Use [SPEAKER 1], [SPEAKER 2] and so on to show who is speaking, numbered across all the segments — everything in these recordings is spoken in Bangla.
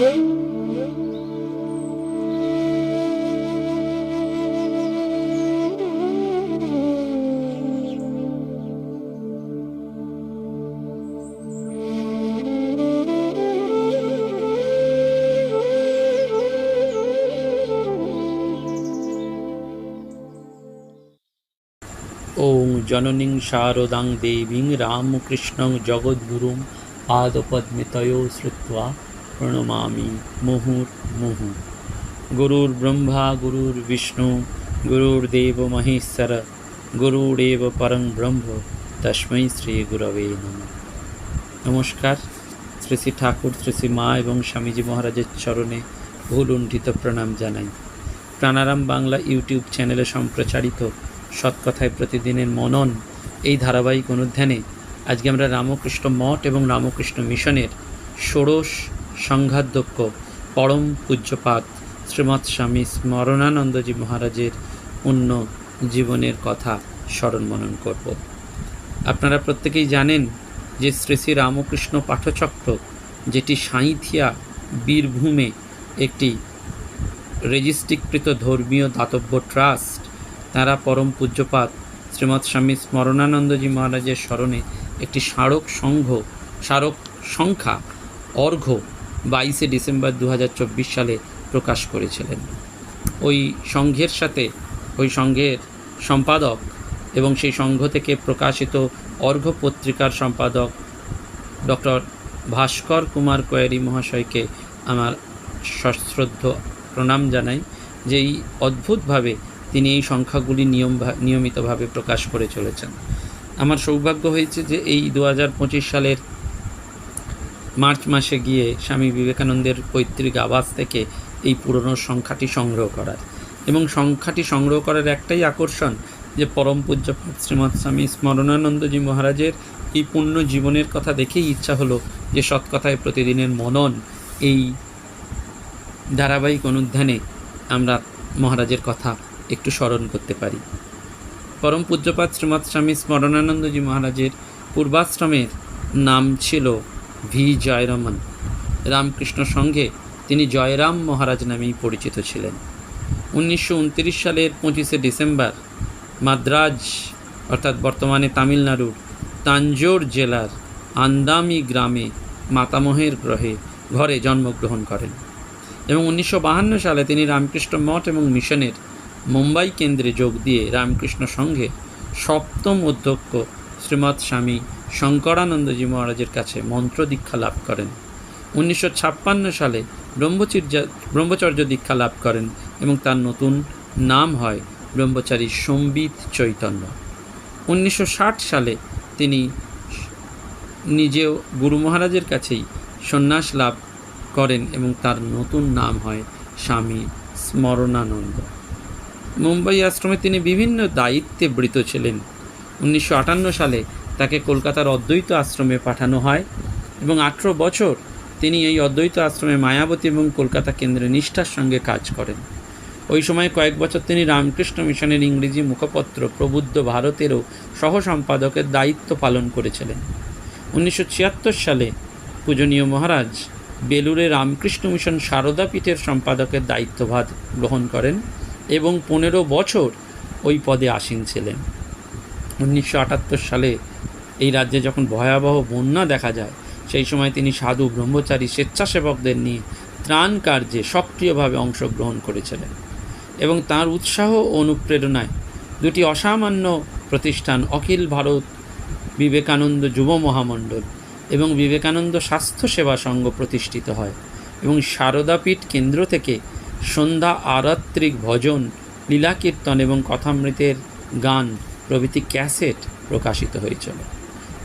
[SPEAKER 1] ॐ जननीं शारदां देवीं रामकृष्णं প্রণমামি মুহুর মুহু। গুরুর ব্রহ্মা, গুরুর বিষ্ণু, গুরুর গুরুর্দেব মহেশ্বর গুরুরেব পরম ব্রহ্ম, তস্মৈ শ্রী গুরবে নম। নমস্কার। শ্রী শ্রী ঠাকুর, শ্রী শ্রী মা এবং স্বামীজি মহারাজের চরণে ভুলুণ্ঠিত প্রণাম জানাই। প্রাণারাম বাংলা ইউটিউব চ্যানেলে সম্প্রচারিত সৎকথায় প্রতিদিনের মনন এই ধারাবাহিক অনুধ্যানে আজকে আমরা রামকৃষ্ণ মঠ এবং রামকৃষ্ণ মিশনের ষোড়শ সংঘাধ্যক্ষ পরম পূজ্যপাত শ্রীমৎ স্বামী স্মরণানন্দজি মহারাজের অন্য জীবনের কথা স্মরণ মনন করব। আপনারা প্রত্যেকেই জানেন যে শ্রী শ্রী রামকৃষ্ণ পাঠচক্র, যেটি সাঁইথিয়া বীরভূমে একটি রেজিস্ট্রিকৃত ধর্মীয় দাতব্য ট্রাস্ট, তারা পরম পূজ্যপাত শ্রীমৎ স্বামী স্মরণানন্দজি মহারাজের স্মরণে একটি স্মারক সংঘ, স্মারক সংখ্যা, অর্ঘ্য বাইশে ডিসেম্বর দু হাজার চব্বিশ সালে প্রকাশ করেছিলেন। ওই সংঘের সাথে, ওই সংঘের সম্পাদক এবং সেই সংঘ থেকে প্রকাশিত অর্ঘ্য পত্রিকার সম্পাদক ডক্টর ভাস্কর কুমার কোয়ারি মহাশয়কে আমার সশ্রদ্ধ প্রণাম জানাই যে এই অদ্ভুতভাবে তিনি এই সংখ্যাগুলি নিয়ম নিয়মিতভাবে প্রকাশ করে চলেছেন। আমার সৌভাগ্য হয়েছে যে এই দু হাজার পঁচিশ সালের মার্চ মাসে গিয়ে স্বামী বিবেকানন্দের পৈতৃক আবাস থেকে এই পুরনো সংখ্যাটি সংগ্রহ করার। এবং সংখ্যাটি সংগ্রহ করার একটাই আকর্ষণ যে পরম পূজ্য শ্রীমৎ স্বামী স্মরণানন্দজি মহারাজের এই পূর্ণ জীবনের কথা দেখেই ইচ্ছা হলো যে সৎকথায় প্রতিদিনের মনন এই ধারাবাহিক অনুধ্যানে আমরা মহারাজের কথা একটু স্মরণ করতে পারি। পরম পূজ্যপাত শ্রীমৎ স্বামী স্মরণানন্দজি মহারাজের পূর্বাশ্রমের নাম ছিল ভি. জয়রমন। রামকৃষ্ণ সঙ্গে তিনি জয়রাম মহারাজ নামেই পরিচিত ছিলেন। উনিশশো সালের পঁচিশে ডিসেম্বর, মাদ্রাজ, অর্থাৎ বর্তমানে তামিলনাড়ুর তাঞ্জোর জেলার আন্দামি গ্রামে মাতামহের গ্রহে ঘরে জন্মগ্রহণ করেন এবং উনিশশো সালে তিনি রামকৃষ্ণ মঠ এবং মিশনের মুম্বাই কেন্দ্রে যোগ দিয়ে রামকৃষ্ণ সংঘে সপ্তম অধ্যক্ষ শ্রীমৎ স্বামী শঙ্করানন্দজি মহারাজের কাছে মন্ত্র দীক্ষা লাভ করেন। উনিশশো ছাপ্পান্ন সালে ব্রহ্মচর্য ব্রহ্মচর্য দীক্ষা লাভ করেন এবং তার নতুন নাম হয় ব্রহ্মচারী সম্বিত চৈতন্য। উনিশশো ষাট সালে তিনি নিজেও গুরু মহারাজের কাছেই সন্ন্যাস লাভ করেন এবং তার নতুন নাম হয় স্বামী স্মরণানন্দ। মুম্বাই আশ্রমে তিনি বিভিন্ন দায়িত্বে বৃত ছিলেন। উনিশশো আটান্ন সালে তাকে কলকাতার অদ্বৈত আশ্রমে পাঠানো হয় এবং আঠেরো বছর তিনি এই অদ্বৈত আশ্রমে মায়াবতী এবং কলকাতা কেন্দ্রে নিষ্ঠার সঙ্গে কাজ করেন। ওই সময় কয়েক বছর তিনি রামকৃষ্ণ মিশনের ইংরেজি মুখপত্র প্রবুদ্ধ ভারতেরও সহ সম্পাদকের দায়িত্ব পালন করেছিলেন। উনিশশো ছিয়াত্তর সালে পূজনীয় মহারাজ বেলুরে রামকৃষ্ণ মিশন সারদা পীঠের সম্পাদকের দায়িত্বভার গ্রহণ করেন এবং পনেরো বছর ওই পদে আসীন ছিলেন। উনিশশো আটাত্তর সালে এই রাজ্যে যখন ভয়াবহ বন্যা দেখা যায়, সেই সময় তিনি সাধু, ব্রহ্মচারী, স্বেচ্ছাসেবকদের নিয়ে ত্রাণ কার্যে সক্রিয়ভাবে অংশগ্রহণ করেছিলেন এবং তার উৎসাহ ও অনুপ্রেরণায় দুটি অসামান্য প্রতিষ্ঠান, অখিল ভারত, বিবেকানন্দ যুব মহামণ্ডল এবং বিবেকানন্দ স্বাস্থ্য সেবা সংঘ প্রতিষ্ঠিত হয় এবং সারদাপীঠ কেন্দ্র থেকে সন্ধ্যা আরাত্রিক ভজন, লীলাকীর্তন এবং কথামৃতের গান প্রভৃতি ক্যাসেট প্রকাশিত হয়েছিল।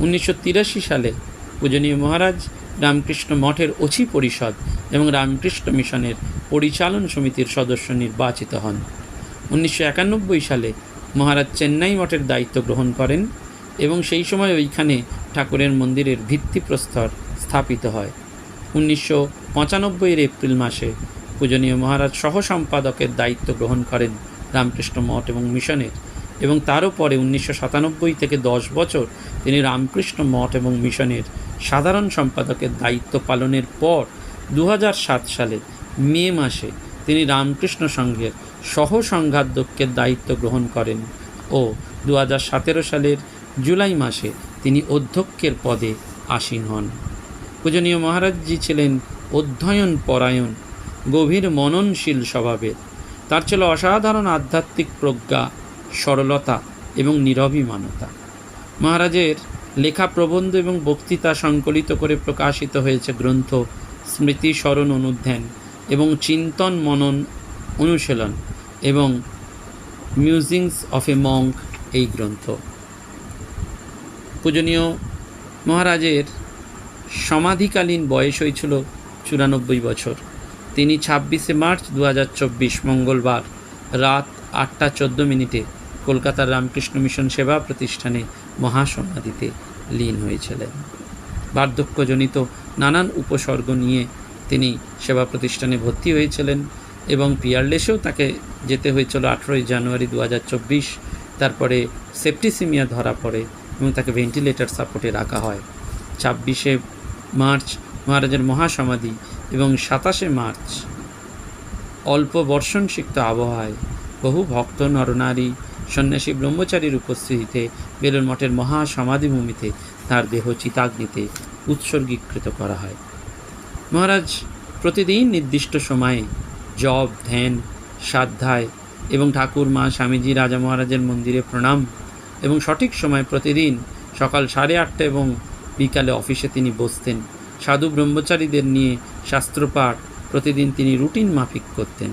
[SPEAKER 1] উনিশশো তিরাশি সালে পূজনীয় মহারাজ রামকৃষ্ণ মঠের অচি পরিষদ এবং রামকৃষ্ণ মিশনের পরিচালন সমিতির সদস্য নির্বাচিত হন। উনিশশো একানব্বই সালে মহারাজ চেন্নাই মঠের দায়িত্ব গ্রহণ করেন এবং সেই সময় ওইখানে ঠাকুরের মন্দিরের ভিত্তিপ্রস্তর স্থাপিত হয়। উনিশশো পঁচানব্বইয়ের এপ্রিল মাসে পূজনীয় মহারাজ সহ সম্পাদকের দায়িত্ব গ্রহণ করেন রামকৃষ্ণ মঠ এবং মিশনের এবং তারও পরে উনিশশো সাতানব্বই থেকে দশ বছর তিনি রামকৃষ্ণ মঠ এবং মিশনের সাধারণ সম্পাদকের দায়িত্ব পালনের পর দু সালে মে মাসে তিনি রামকৃষ্ণ সংঘের সহ সংঘাধ্যক্ষের দায়িত্ব গ্রহণ করেন ও দু হাজার সতেরো সালের জুলাই মাসে তিনি অধ্যক্ষের পদে আসীন হন। পূজনীয় মহারাজজি ছিলেন অধ্যয়ন পরায়ণ, গভীর মননশীল স্বভাবের। তার ছিল অসাধারণ আধ্যাত্মিক প্রজ্ঞা, সরলতা এবং নিরভিমানতা। মহারাজের লেখা প্রবন্ধ এবং বক্তৃতা সংকলিত করে প্রকাশিত হয়েছে গ্রন্থ স্মৃতি স্মরণ অনুধ্যান এবং চিন্তন মনন অনুশীলন এবং মিউজিংস অফ এ মঙ্ক এই গ্রন্থ। পূজনীয়, মহারাজের সমাধিকালীন বয়স হয়েছিল চুরানব্বই বছর। তিনি ছাব্বিশে মার্চ দু হাজার চব্বিশ মঙ্গলবার রাত আটটা চোদ্দ মিনিটে কলকাতার রামকৃষ্ণ মিশন সেবা প্রতিষ্ঠানে মহাসমাধিতে লীন হয়েছিলেন। বার্ধক্যজনিত নানান উপসর্গ নিয়ে তিনি সেবা প্রতিষ্ঠানে ভর্তি হয়েছিলেন এবং পিয়ারলেসেও তাকে যেতে হয়েছিল আঠেরোই জানুয়ারি দু হাজার চব্বিশ। তারপরে সেপ্টিসিমিয়া ধরা পড়ে এবং তাকে ভেন্টিলেটর সাপোর্টে রাখা হয়। ছাব্বিশে মার্চ মহারাজের মহাসমাধি এবং সাতাশে মার্চ অল্প বর্ষণসিক্ত আবহাওয়ায় বহু ভক্ত নরনারী সন্ন্যাসী ব্রহ্মচারীর উপস্থিতিতে বেলুর মঠের মহাসমাধিভূমিতে তার দেহ চিতাগ্নিতে উৎসর্গীকৃত করা হয়। মহারাজ, প্রতিদিন নির্দিষ্ট সময়ে জপ, ধ্যান সাধ্যায় এবং ঠাকুর মা স্বামীজি, রাজা মহারাজের মন্দিরে প্রণাম এবং সঠিক সময় প্রতিদিন সকাল সাড়ে আটটা এবং বিকালে অফিসে তিনি বসতেন। সাধু ব্রহ্মচারীদের নিয়ে শাস্ত্রপাঠ প্রতিদিন তিনি রুটিন মাফিক করতেন।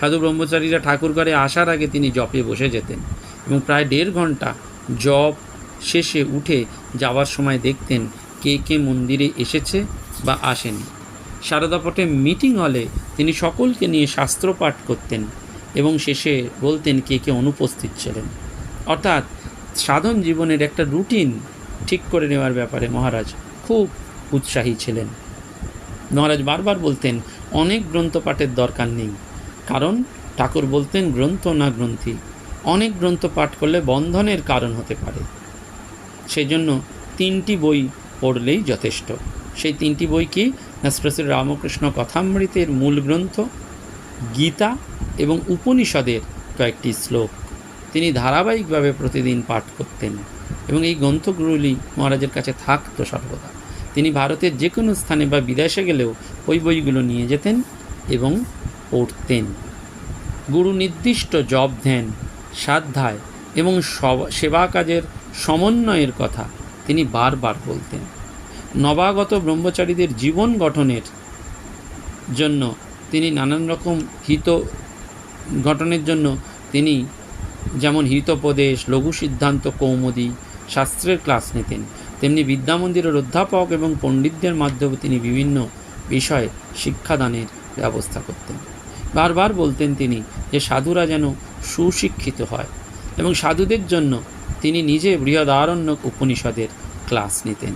[SPEAKER 1] সাধু ব্রহ্মচারীরা ঠাকুরঘরে আসার আগে তিনি জপে বসে যেতেন এবং প্রায় দেড় ঘণ্টা জপ শেষে উঠে যাওয়ার সময় দেখতেন কে কে মন্দিরে এসেছে বা আসেনি। শারদাপটে মিটিং হলে তিনি সকলকে নিয়ে শাস্ত্রপাঠ করতেন এবং শেষে বলতেন কে কে অনুপস্থিত ছিলেন। অর্থাৎ সাধন জীবনের একটা রুটিন ঠিক করে নেওয়ার ব্যাপারে মহারাজ খুব উৎসাহী ছিলেন। মহারাজ বারবার বলতেন, অনেক গ্রন্থ পাঠের দরকার নেই। কারণ ঠাকুর বলতেন গ্রন্থ না গ্রন্থি। অনেক গ্রন্থ পাঠ করলে বন্ধনের কারণ হতে পারে। সেই জন্য তিনটি বই পড়লেই যথেষ্ট। সেই তিনটি বই কি শ্রী রামকৃষ্ণ কথামৃতের মূল গ্রন্থ, গীতা এবং উপনিষদের কয়েকটি শ্লোক। তিনি ধারাবাহিকভাবে প্রতিদিন পাঠ করতেন এবং এই গ্রন্থগুলি মহারাজের কাছে থাকতো সর্বদা। তিনি ভারতের যে কোনো স্থানে বা বিদেশে গেলেও ওই বইগুলো নিয়ে যেতেন এবং পড়তেন গুরু নির্দিষ্ট জব ধ্যান সাধ্যায় এবং সব- কাজের সমন্বয়ের কথা তিনি বারবার বলতেন। নবাগত ব্রহ্মচারীদের জীবন গঠনের জন্য তিনি নানান রকম হিত গঠনের জন্য তিনি যেমন হিতোপদেশ, লঘু সিদ্ধান্ত, কৌমুদী শাস্ত্রের ক্লাস নিতেন, তেমনি বিদ্যামন্দিরের অধ্যাপক এবং পণ্ডিতদের মাধ্যমে তিনি বিভিন্ন বিষয়ে শিক্ষাদানের ব্যবস্থা করতেন। বারবার বলতেন তিনি যে সাধুরা যেন সুশিক্ষিত হয় এবং সাধুদের জন্য তিনি নিজে বৃহদারণ্যক উপনিষদের ক্লাস নিতেন।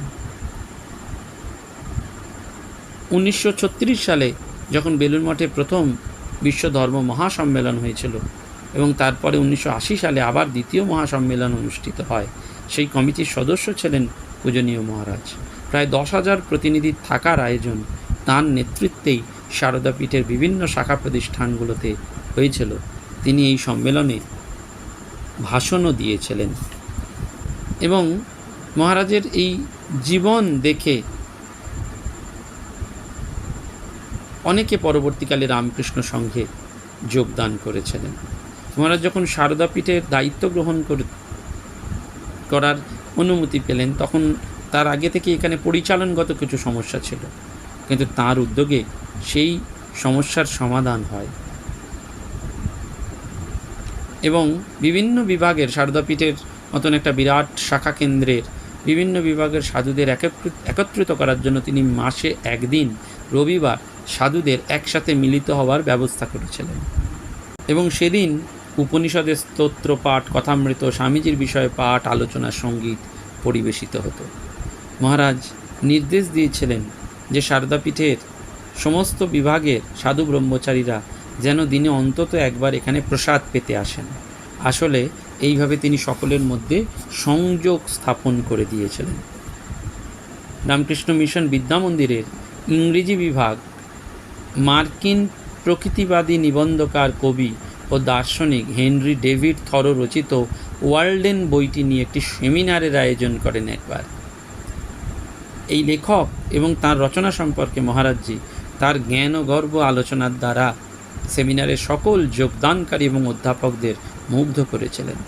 [SPEAKER 1] উনিশশো ছত্রিশ সালে যখন বেলুর মঠে প্রথম বিশ্ব ধর্ম মহাসম্মেলন হয়েছিল এবং তারপরে উনিশশো আশি সালে আবার দ্বিতীয় মহাসম্মেলন অনুষ্ঠিত হয়, সেই কমিটির সদস্য ছিলেন পূজনীয় মহারাজ। প্রায় দশ হাজার প্রতিনিধির থাকার আয়োজন তাঁর নেতৃত্বেই সারদাপীঠের বিভিন্ন শাখা প্রতিষ্ঠানগুলোতে হয়েছিল। তিনি এই সম্মেলনে ভাষণও দিয়েছিলেন। এবং মহারাজের এই জীবন দেখে অনেকে পরবর্তীকালে রামকৃষ্ণ সংঘে যোগদান করেছিলেন। মহারাজ যখন সারদা পীঠের দায়িত্ব গ্রহণ করে, করার অনুমতি পেলেন, তখন তার আগে থেকে এখানে পরিচালনগত কিছু সমস্যা ছিল। কিন্তু তার উদ্যোগে সেই সমস্যার সমাধান হয়। এবং বিভিন্ন বিভাগের সারদাপীঠের মতন একটা বিরাট শাখা কেন্দ্রের বিভিন্ন বিভাগের সাধুদের একত্রিত করার জন্য তিনি মাসে একদিন রবিবার সাধুদের একসাথে মিলিত হওয়ার ব্যবস্থা করেছিলেন। এবং সেদিন উপনিষদের স্তোত্র পাঠ, কথামৃত, স্বামীজির বিষয়ে পাঠ, আলোচনা, সংগীত পরিবেশিত হতো। মহারাজ নির্দেশ দিয়েছিলেন যে শারদাপীঠের সমস্ত বিভাগের সাধু ব্রহ্মচারীরা যেন দিনে অন্তত একবার এখানে প্রসাদ পেতে আসেন। আসলে এইভাবে তিনি সকলের মধ্যে সংযোগ স্থাপন করে দিয়েছিলেন। রামকৃষ্ণ মিশন বিদ্যা মন্দিরের ইংরেজি বিভাগ মার্কিন প্রকৃতিবাদী নিবন্ধকার কবি ও দার্শনিক হেনরি ডেভিড থরো রচিত ওয়ার্ল্ডেন বইটি নিয়ে একটি সেমিনারের আয়োজন করেন একবার। এই লেখক এবং তার রচনা সম্পর্কে মহারাজজি তার জ্ঞান ও গর্ব আলোচনার দ্বারা সেমিনারের সকল যোগদানকারী এবং অধ্যাপকদের মুগ্ধ করেছিলেন।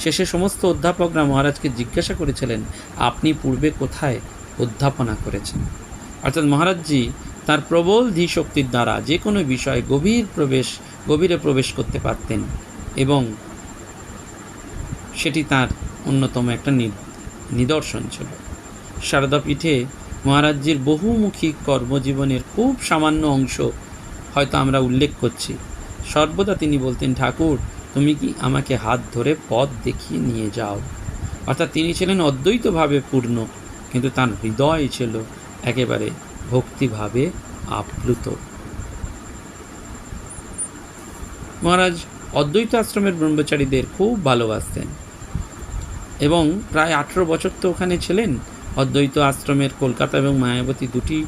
[SPEAKER 1] শেষে সমস্ত অধ্যাপকরা মহারাজকে জিজ্ঞাসা করেছিলেন, আপনি পূর্বে কোথায় অধ্যাপনা করেছেন? অর্থাৎ মহারাজজি তার প্রবল ধীশক্তির দ্বারা যে কোনো বিষয়ে গভীর প্রবেশ, গভীরে প্রবেশ করতে পারতেন এবং সেটি তার অন্যতম একটা নিদর্শন ছিল। শারদাপীঠে মহারাজ্যের বহুমুখী কর্মজীবনের খুব সামান্য অংশ হয়তো আমরা উল্লেখ করছি। সর্বদা তিনি বলতেন, ঠাকুর, তুমি কি আমাকে হাত ধরে পথ দেখিয়ে নিয়ে যাও? অর্থাৎ তিনি ছিলেন অদ্বৈতভাবে পূর্ণ, কিন্তু তার হৃদয় ছিল একেবারে ভক্তিভাবে আপ্লুত। মহারাজ অদ্বৈত আশ্রমের ব্রহ্মচারীদের খুব ভালোবাসতেন এবং প্রায় আঠেরো বছর তো ওখানে ছিলেন। অদ্বৈত আশ্রমের কলকাতা এবং মায়াবতী দুটি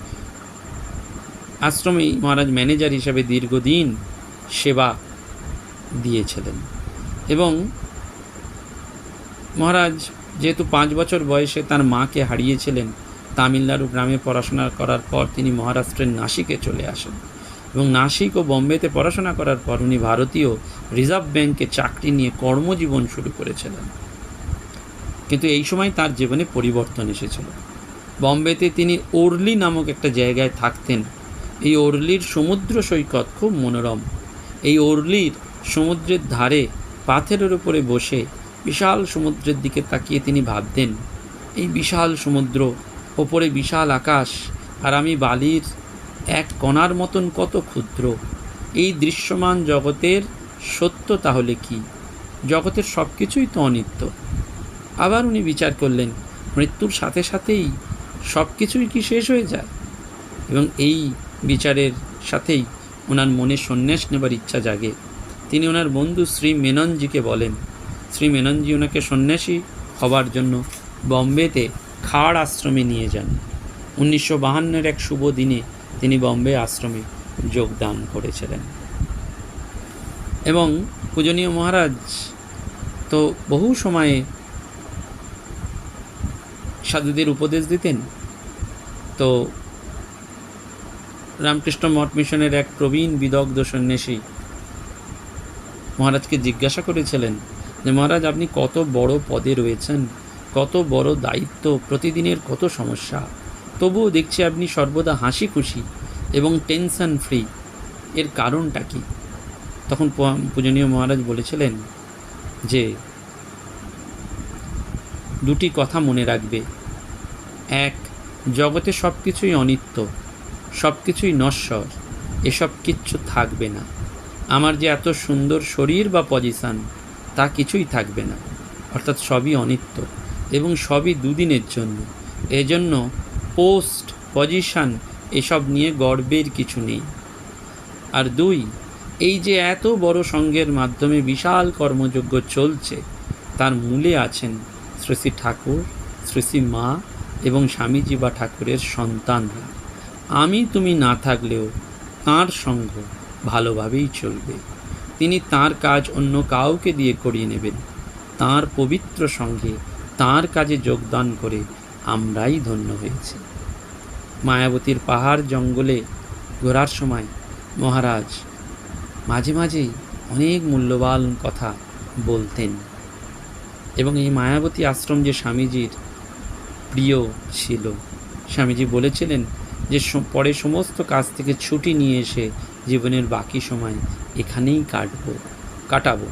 [SPEAKER 1] আশ্রমেই মহারাজ ম্যানেজার হিসেবে দীর্ঘদিন সেবা দিয়েছিলেন। এবং মহারাজ যেহেতু পাঁচ বছর বয়সে তার মাকে হারিয়েছিলেন, তামিলনাড়ু গ্রামে পড়াশোনা করার পর তিনি মহারাষ্ট্রের নাসিকে চলে আসেন এবং নাসিক ও বম্বেতে পড়াশোনা করার পর উনি ভারতীয় রিজার্ভ ব্যাংকে চাকরি নিয়ে কর্মজীবন শুরু করেছিলেন। কিন্তু এই সময় তার জীবনে পরিবর্তন এসেছিল। বম্বেতে তিনি ওরলি নামক একটা জায়গায় থাকতেন। এই ওরলির সমুদ্র সৈকত খুব মনোরম। এই ওরলির সমুদ্রের ধারে পাথরের উপরে বসে বিশাল সমুদ্রের দিকে তাকিয়ে তিনি ভাবতেন, এই বিশাল সমুদ্র, ওপরে বিশাল আকাশ, আর আমি বালির এক কণার মতন কত ক্ষুদ্র। এই দৃশ্যমান জগতের সত্য তাহলে কি? জগতের সব কিছুই তো অনিত্য। আবার উনি বিচার করলেন, মৃত্যুর সাথে সাথেই সব কিছুই কি শেষ হয়ে যায়? এবং এই বিচারের সাথেই ওনার মনে সন্ন্যাস নেবার ইচ্ছা জাগে। তিনি ওনার বন্ধু শ্রী মেননজিকে বলেন, শ্রী মেননজি ওনাকে সন্ন্যাসী হবার জন্য বম্বেতে খাড় আশ্রমে নিয়ে যান। উনিশশো বাহান্নের এক শুভ দিনে তিনি বম্বে আশ্রমে যোগদান করেছিলেন। এবং পূজনীয় মহারাজ তো বহু সময়ে সাধুদের উপদেশ দিতেন? তো রামকৃষ্ণ মঠ মিশনের এক প্রবীণ বিদগ্ধ সন্ন্যাসী মহারাজকে জিজ্ঞাসা করেছিলেন যে, মহারাজ, আপনি কত বড় পদে রয়েছেন? কত বড় দায়িত্ব? প্রতিদিনের কত সমস্যা? তবুও দেখছি আপনি সর্বদা হাসি খুশি এবং টেনশন ফ্রি। এর কারণটা কি? তখন পূজনীয় মহারাজ বলেছিলেন যে, দুটি কথা মনে রাখবে। এক, জগতে সব কিছুই অনিত্য সব কিছুই নশ্বর, এসব কিচ্ছু থাকবে না। আমার যে এত সুন্দর শরীর বা পজিশান তা কিছুই থাকবে না। অর্থাৎ সবই অনিত্য এবং সবই দুদিনের জন্য। এজন্য পোস্ট পজিশান এসব নিয়ে গর্বের কিছু নেই। আর দুই, এই যে এত বড় সঙ্গের মাধ্যমে বিশাল কর্মযজ্ঞ চলছে, তার মূলে আছেন শ্রী শ্রী ঠাকুর, শ্রী শ্রী মা এবং স্বামীজি বা ঠাকুরের সন্তানরা আমি তুমি না থাকলেও তাঁর সঙ্গ ভালোভাবেই চলবে। তিনি তার কাজ অন্য কাউকে দিয়ে করিয়ে নেবেন। তার পবিত্র সঙ্গে তার কাজে যোগদান করে আমরাই ধন্য হয়েছি। মায়াবতীর পাহাড় জঙ্গলে ঘোরার সময় মহারাজ মাঝে মাঝেই অনেক মূল্যবান কথা বলতেন। এবং এই মায়াবতী আশ্রম যে স্বামীজির প্রিয় ছিল। স্বামীজি বলেছিলেন যে পরে সমস্ত কাজ থেকে ছুটি নিয়ে এসে জীবনের বাকি সময় এখানেই কাটবো, কাটাবো।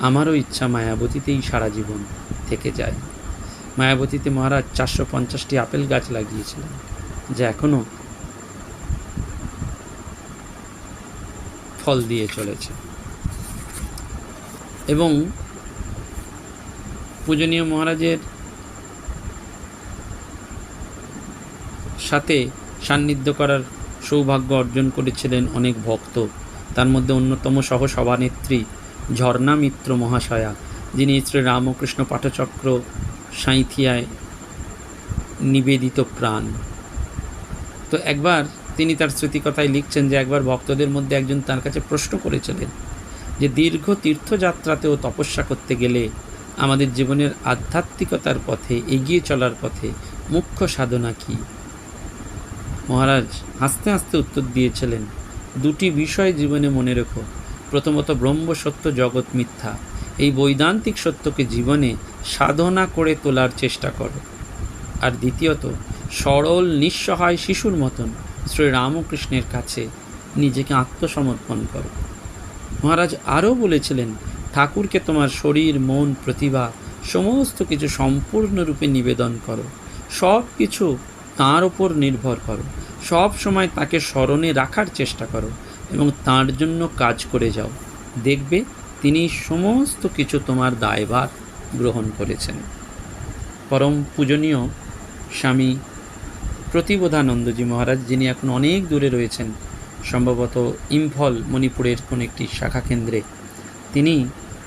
[SPEAKER 1] আমারও ইচ্ছা মায়াবতীতেই সারা জীবন থেকে যায়। মায়াবতীতে মহারাজ চারশো পঞ্চাশটি আপেল গাছ লাগিয়েছিলেন, যা এখনও ফল দিয়ে চলেছে। এবং পূজনীয় মহারাজের সাথে সান্নিধ্য করার সৌভাগ্য অর্জন করেছিলেন অনেক ভক্ত। তার মধ্যে অন্যতম সহ সভানেত্রী ঝর্ণা মিত্র মহাশয়া, যিনি শ্রী রামকৃষ্ণ পাঠচক্র সাঁইথিয়ায় নিবেদিত প্রাণ। তো একবার তিনি তার স্মৃতিকথায় লিখছেন যে একবার ভক্তদের মধ্যে একজন তার কাছে প্রশ্ন করেছিলেন যে, দীর্ঘ তীর্থযাত্রাতেও তপস্যা করতে গেলে আমাদের জীবনের আধ্যাত্মিকতার পথে, এগিয়ে চলার পথে মুখ্য সাধনা কী? মহারাজ, হাসতে হাসতে উত্তর দিয়েছিলেন, দুটি বিষয় জীবনে মনে রেখো। প্রথমত, ব্রহ্ম সত্য, জগৎ মিথ্যা। এই বৈদান্তিক সত্যকে জীবনে সাধনা করে তোলার চেষ্টা করো। আর দ্বিতীয়ত, সরল, নিঃসহায় শিশুর মতন শ্রী রামকৃষ্ণের কাছে নিজেকে আত্মসমর্পণ করো। মহারাজ আরও বলেছিলেন, ঠাকুরকে তোমার শরীর, মন, প্রতিভা, সমস্ত কিছু সম্পূর্ণরূপে নিবেদন করো। সব কিছু তাঁর ওপর নির্ভর করো। সব সময় তাকে স্মরণে রাখার চেষ্টা করো এবং তার জন্য কাজ করে যাও। দেখবে তিনি সমস্ত কিছু তোমার দায়ভার গ্রহণ করেছেন। পরম পূজনীয় স্বামী প্রতিবোধানন্দজি মহারাজ, যিনি এখন অনেক দূরে রয়েছেন, সম্ভবত ইম্ফল মণিপুরের কোন একটি শাখা কেন্দ্রে, তিনি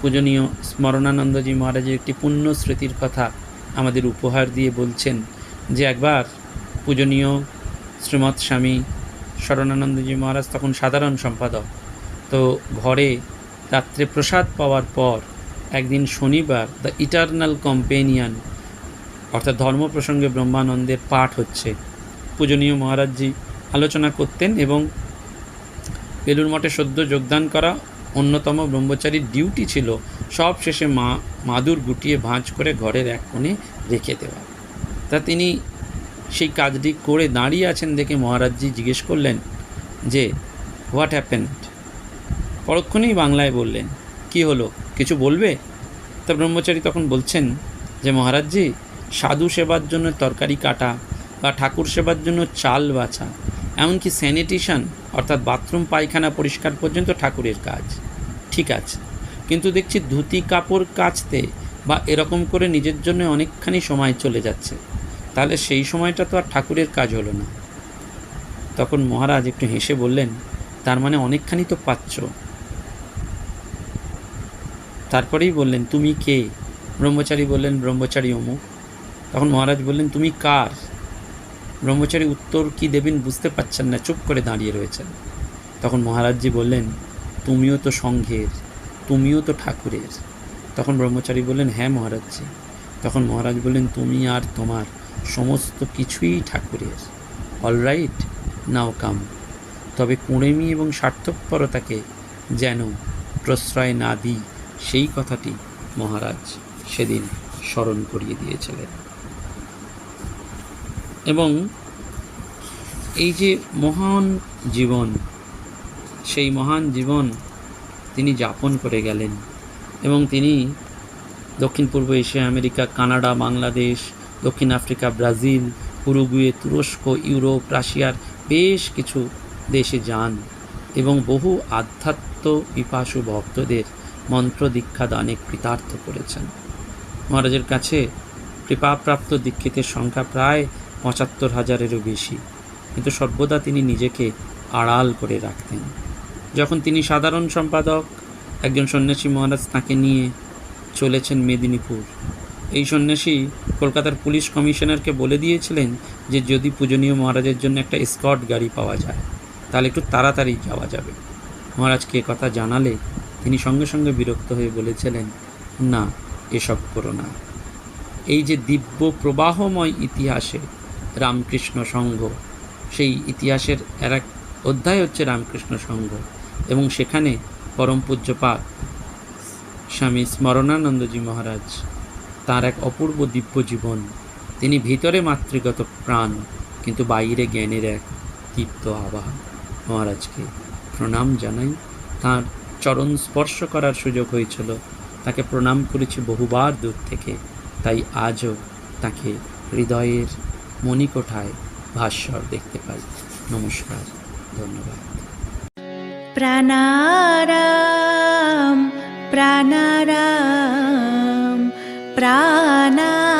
[SPEAKER 1] পূজনীয় স্মরণানন্দজি মহারাজের একটি পুণ্য স্মৃতির কথা আমাদের উপহার দিয়ে বলছেন যে, একবার পূজনীয় শ্রীমৎ স্বামী শরণানন্দজি মহারাজ তখন সাধারণ সম্পাদক। তো ঘরে রাত্রে প্রসাদ পাওয়ার পর একদিন শনিবার দ্য ইটারনাল কম্পেনিয়ান, অর্থাৎ ধর্ম প্রসঙ্গে ব্রহ্মানন্দের পাঠ হচ্ছে। পূজনীয় মহারাজজি আলোচনা করতেন এবং বেলুর মঠে সদ্য যোগদান করা অন্যতম ব্রহ্মচারীর ডিউটি ছিল সব শেষে মা, মাদুর গুটিয়ে ভাঁজ করে ঘরের এক কোণে রেখে দেওয়া। তা তিনি সেই কাজটি করে দাঁড়িয়ে আছেন দেখে মহারাজজি জিজ্ঞেস করলেন যে হোয়াট হ্যাপেন্ড পরক্ষণেই বাংলায় বললেন, কি হলো? কিছু বলবে? তা ব্রহ্মচারী তখন বলছেন যে, মহারাজজি, সাধু সেবার জন্য তরকারি কাটা বা ঠাকুর সেবার জন্য চাল বাছা, এমনকি স্যানিটেশন, অর্থাৎ বাথরুম পায়খানা পরিষ্কার পর্যন্ত ঠাকুরের কাজ। ঠিক আছে, কিন্তু দেখছি ধুতি কাপড় কাচতে বা এরকম করে নিজের জন্য অনেকখানি সময় চলে যাচ্ছে। তাহলে সেই সময়টা তো আর ঠাকুরের কাজ হলো না। তখন মহারাজ একটু হেসে বললেন, তার মানে অনেকখানি তো পাচ্ছ। তারপরেই বললেন, তুমি কে? ব্রহ্মচারী বললেন, ব্রহ্মচারী অমুক। তখন মহারাজ বললেন, তুমি কার? ব্রহ্মচারী উত্তর কি দেবেন বুঝতে পারছেন না, চুপ করে দাঁড়িয়ে রয়েছেন। তখন মহারাজজি বললেন, তুমিও তো সংঘের তুমিও তো ঠাকুরের। তখন ব্রহ্মচারী বললেন হ্যাঁ মহারাজজি। তখন মহারাজ বললেন, তুমি আর তোমার সমস্ত কিছুই ঠাকুরের। অলরাইট নাও কাম তবে কুঁড়েমি এবং স্বার্থপরতাকে যেন প্রশ্রয় না দিই সেই কথাটি মহারাজ সেদিন স্মরণ করিয়ে দিয়েছিলেন। এবং এই যে মহান জীবন, সেই মহান জীবন তিনি যাপন করে গেলেন এবং তিনি দক্ষিণ পূর্ব এশিয়া, আমেরিকা, কানাডা, বাংলাদেশ দক্ষিণ আফ্রিকা, ব্রাজিল, উরুগুয়ে, তুরস্ক, ইউরোপ, রাশিয়ার বেশ কিছু দেশে যান এবং বহু আধ্যাত্ম পিপাসু ভক্তদের মন্ত্র দীক্ষা দানে কৃতার্থ করেছেন। মহারাজের কাছে কৃপাপ্রাপ্ত দীক্ষিতের সংখ্যা প্রায় পঁচাত্তর হাজারেরও বেশি, কিন্তু সর্বদা তিনি নিজেকে আড়াল করে রাখতেন। যখন তিনি সাধারণ সম্পাদক, একজন সন্ন্যাসী মহারাজ তাকে নিয়ে চলেছেন মেদিনীপুর। এই সন্ন্যাসী কলকাতার পুলিশ কমিশনারকে বলে দিয়েছিলেন যে যদি পূজনীয় মহারাজের জন্য একটা স্কট গাড়ি পাওয়া যায়, তাহলে একটু তাড়াতাড়ি যাওয়া যাবে। মহারাজকে কথা জানালে তিনি সঙ্গে সঙ্গে বিরক্ত হয়ে বলেছিলেন, না, এসব করো না। এই যে দিব্য প্রবাহময় ইতিহাসে রামকৃষ্ণ সংঘ সেই ইতিহাসের আর এক অধ্যায় হচ্ছে রামকৃষ্ণ সংঘ এবং সেখানে পরম পূজ্যপাত স্বামী স্মরণানন্দজি মহারাজ তার এক অপূর্ব দিব্য জীবন। তিনি ভিতরে মাতৃগত প্রাণ, কিন্তু বাইরে জ্ঞানের এক দীপ্ত আবাহ মহারাজকে প্রণাম জানাই। তার চরণ স্পর্শ করার সুযোগ হয়েছিল। তাকে প্রণাম করেছি বহুবার দূর থেকে। তাই আজও তাকে হৃদয়ের মণিকোঠায় ভাস্বর দেখতে পাই। নমস্কার, ধন্যবাদ।
[SPEAKER 2] প্রাণারাম প্রাণারাম। প্রাণারাম